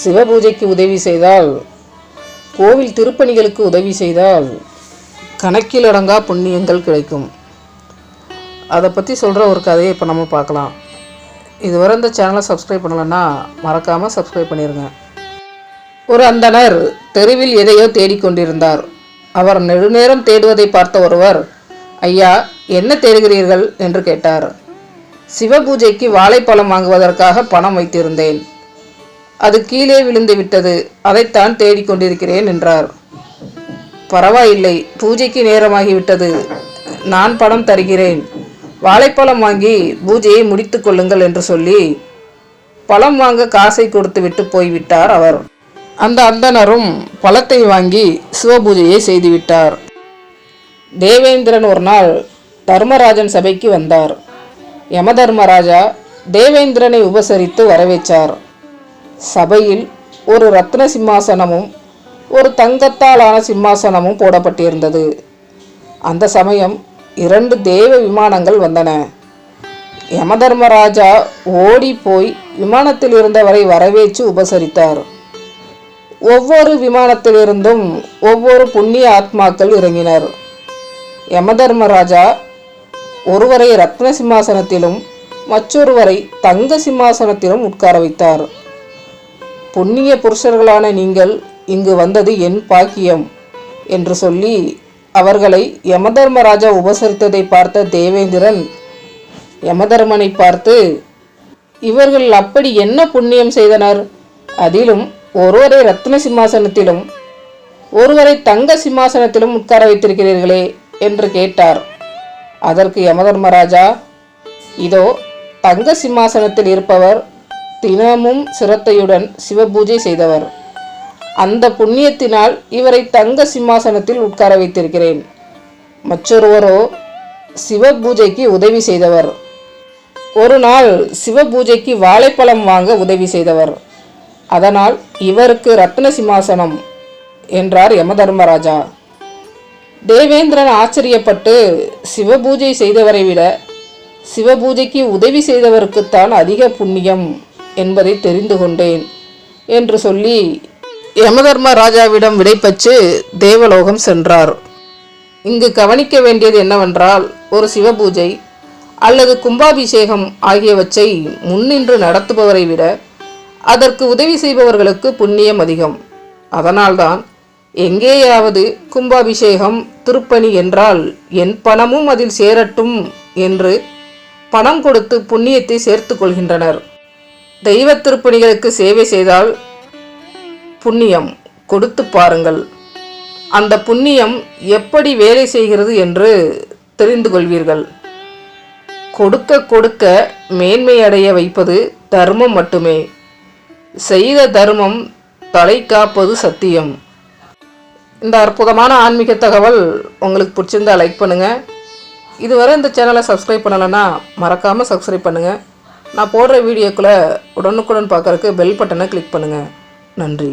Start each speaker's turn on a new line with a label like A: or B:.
A: சிவபூஜைக்கு உதவி செய்தால் கோவில் திருப்பணிகளுக்கு உதவி செய்தால் கணக்கில் அடங்கா புண்ணியங்கள் கிடைக்கும். அதை பற்றி சொல்கிற ஒரு கதையை இப்போ நம்ம பார்க்கலாம். இதுவரை இந்த சேனலை சப்ஸ்கிரைப் பண்ணலைன்னா மறக்காமல் சப்ஸ்கிரைப் பண்ணிடுங்க ஒரு அந்தணர் தெருவில் எதையோ தேடிக்கொண்டிருந்தார் அவர் நெடுநேரம் தேடுவதை பார்த்த ஒருவர் ஐயா என்ன தேடுகிறீர்கள்? என்று கேட்டார். சிவபூஜைக்கு வாழைப்பழம் வாங்குவதற்காக பணம் வைத்திருந்தேன். அது கீழே விழுந்து விட்டது. அதைத்தான் தேடிக்கொண்டிருக்கிறேன் என்றார். பரவாயில்லை பூஜைக்கு நேரமாகிவிட்டது நான் பணம் தருகிறேன். வாழைப்பழம் வாங்கி பூஜையை முடித்துக் கொள்ளுங்கள் என்று சொல்லி பழம் வாங்க காசை கொடுத்துவிட்டு போய்விட்டார் அவர். அந்த அந்தணரும் பழத்தை வாங்கி சிவபூஜையை செய்துவிட்டார் தேவேந்திரன் ஒரு நாள் தர்மராஜன் சபைக்கு வந்தார். யமதர்மராஜா தேவேந்திரனை உபசரித்து வரவேற்றார். சபையில் ஒரு ரத்ன சிம்மாசனமும் ஒரு தங்கத்தாலான சிம்மாசனமும் போடப்பட்டிருந்தது. அந்த சமயம் இரண்டு தேவ விமானங்கள் வந்தன. யமதர்மராஜா ஓடி போய் விமானத்தில் இருந்தவரை வரவேற்று உபசரித்தார். ஒவ்வொரு விமானத்திலிருந்தும் ஒவ்வொரு புண்ணிய ஆத்மாக்கள் இறங்கினர். யமதர்மராஜா ஒருவரை ரத்ன சிம்மாசனத்திலும் மற்றொருவரை தங்க சிம்மாசனத்திலும் உட்கார வைத்தார். புண்ணிய புருஷர்களான நீங்கள் இங்கு வந்தது என் பாக்கியம் என்று சொல்லி அவர்களை யமதர்மராஜா உபசரித்ததை பார்த்த தேவேந்திரன் யமதர்மனை பார்த்து இவர்கள் அப்படி என்ன புண்ணியம் செய்தனர்? அதிலும் ஒருவரை ரத்ன சிம்மாசனத்திலும் ஒருவரை தங்க சிம்மாசனத்திலும் உட்கார வைத்திருக்கிறீர்களே என்று கேட்டார். அதற்கு யமதர்மராஜா இதோ தங்க சிம்மாசனத்தில் இருப்பவர் தினமும் சிரத்தையுடன் சிவபூஜை செய்தவர். அந்த புண்ணியத்தினால் இவரை தங்க சிம்மாசனத்தில் உட்கார வைத்திருக்கிறேன். மற்றொருவரோ சிவபூஜைக்கு உதவி செய்தவர். ஒரு நாள் சிவபூஜைக்கு வாழைப்பழம் வாங்க உதவி செய்தவர். அதனால் இவருக்கு ரத்ன சிம்மாசனம் என்றார் யமதர்மராஜா. தேவேந்திரன் ஆச்சரியப்பட்டு சிவபூஜை செய்தவரை விட சிவபூஜைக்கு உதவி செய்தவருக்குத்தான் அதிக புண்ணியம். என்பதை தெரிந்து கொண்டேன் என்று சொல்லி யமதர்ம ராஜாவிடம் விடைபெற்று தேவலோகம் சென்றார். இங்கு கவனிக்க வேண்டியது என்னவென்றால் ஒரு சிவபூஜை அல்லது கும்பாபிஷேகம் ஆகியவற்றை முன்னின்று நடத்துபவரை விட அதற்கு உதவி செய்பவர்களுக்கு புண்ணியம் அதிகம். அதனால்தான் எங்கேயாவது கும்பாபிஷேகம் திருப்பணி என்றால் என் பணமும் அதில் சேரட்டும் என்று பணம் கொடுத்து புண்ணியத்தை சேர்த்து கொள்கின்றனர். தெய்வ திருப்பணிகளுக்கு சேவை செய்தால் புண்ணியம் கொடுத்து பாருங்கள். அந்த புண்ணியம் எப்படி வேலை செய்கிறது என்று தெரிந்து கொள்வீர்கள். கொடுக்க கொடுக்க மேன்மை அடைய வைப்பது தர்மம் மட்டுமே. செய்த தர்மம் தலை காப்பது சத்தியம். இந்த அற்புதமான ஆன்மீக தகவல் உங்களுக்கு பிடிச்சிருந்தா லைக் பண்ணுங்கள் இதுவரை இந்த சேனலை சப்ஸ்கிரைப் பண்ணலைன்னா மறக்காமல் சப்ஸ்கிரைப் பண்ணுங்கள் நான் போடுற வீடியோக்குள்ளே உடனுக்குடன் பார்க்குறக்கு பெல் பட்டனை கிளிக் பண்ணுங்கள் நன்றி.